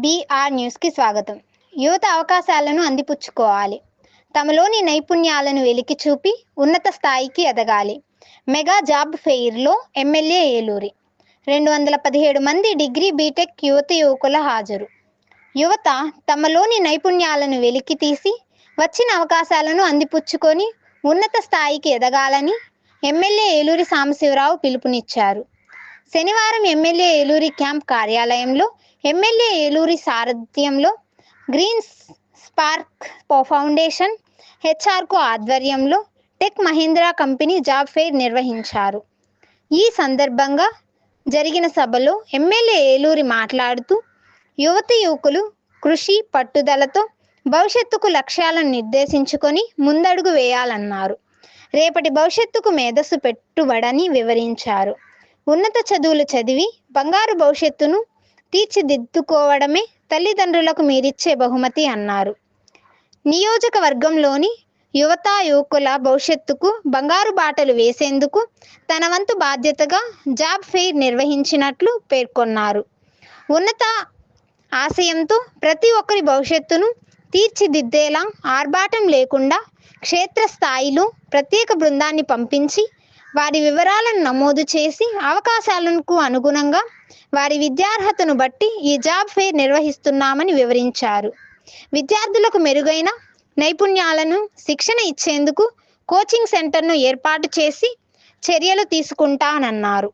BR న్యూస్కి స్వాగతం. యువత అవకాశాలను అందిపుచ్చుకోవాలి. తమలోని నైపుణ్యాలను వెలికి చూపి ఉన్నత స్థాయికి ఎదగాలి. మెగా జాబ్ ఫెయిర్లో ఎమ్మెల్యే ఏలూరి. రెండు వందల పదిహేడు మంది డిగ్రీ బీటెక్ యువత యువకుల హాజరు. యువత తమలోని నైపుణ్యాలను వెలికి తీసి వచ్చిన అవకాశాలను అందిపుచ్చుకొని ఉన్నత స్థాయికి ఎదగాలని ఎమ్మెల్యే ఏలూరి సాంబశివరావు పిలుపునిచ్చారు. శనివారం ఎమ్మెల్యే ఏలూరి క్యాంప్ కార్యాలయంలో ఎమ్మెల్యే ఏలూరి సారథ్యంలో గ్రీన్ స్పార్క్ ఫౌండేషన్ హెచ్ఆర్కు ఆధ్వర్యంలో tech Mahindra company job fair నిర్వహించారు. ఈ సందర్భంగా జరిగిన సభలో ఎమ్మెల్యే ఏలూరి మాట్లాడుతూ యువతి యువకులు కృషి పట్టుదలతో భవిష్యత్తుకు లక్ష్యాలను నిర్దేశించుకొని ముందడుగు వేయాలన్నారు. రేపటి భవిష్యత్తుకు మేధస్సు పెట్టుబడని వివరించారు. ఉన్నత చదువులు చదివి బంగారు భవిష్యత్తును తీర్చిదిద్దుకోవడమే తల్లిదండ్రులకు మీరిచ్చే బహుమతి అన్నారు. నియోజకవర్గంలోని యువత యువకుల భవిష్యత్తుకు బంగారు బాటలు వేసేందుకు తన వంతు బాధ్యతగా జాబ్ ఫెయిర్ నిర్వహించినట్లు పేర్కొన్నారు. ఉన్నత ఆశయంతో ప్రతి ఒక్కరి భవిష్యత్తును తీర్చిదిద్దేలా ఆర్భాటం లేకుండా క్షేత్రస్థాయిలో ప్రత్యేక బృందాన్ని పంపించి వారి వివరాలను నమోదు చేసి అవకాశాలకు అనుగుణంగా వారి విద్యార్హతను బట్టి ఈ జాబ్ ఫెయిర్ నిర్వహిస్తున్నామని వివరించారు. విద్యార్థులకు మెరుగైన నైపుణ్యాలను శిక్షణ ఇచ్చేందుకు కోచింగ్ సెంటర్ను ఏర్పాటు చేసి చర్యలు తీసుకుంటానన్నారు.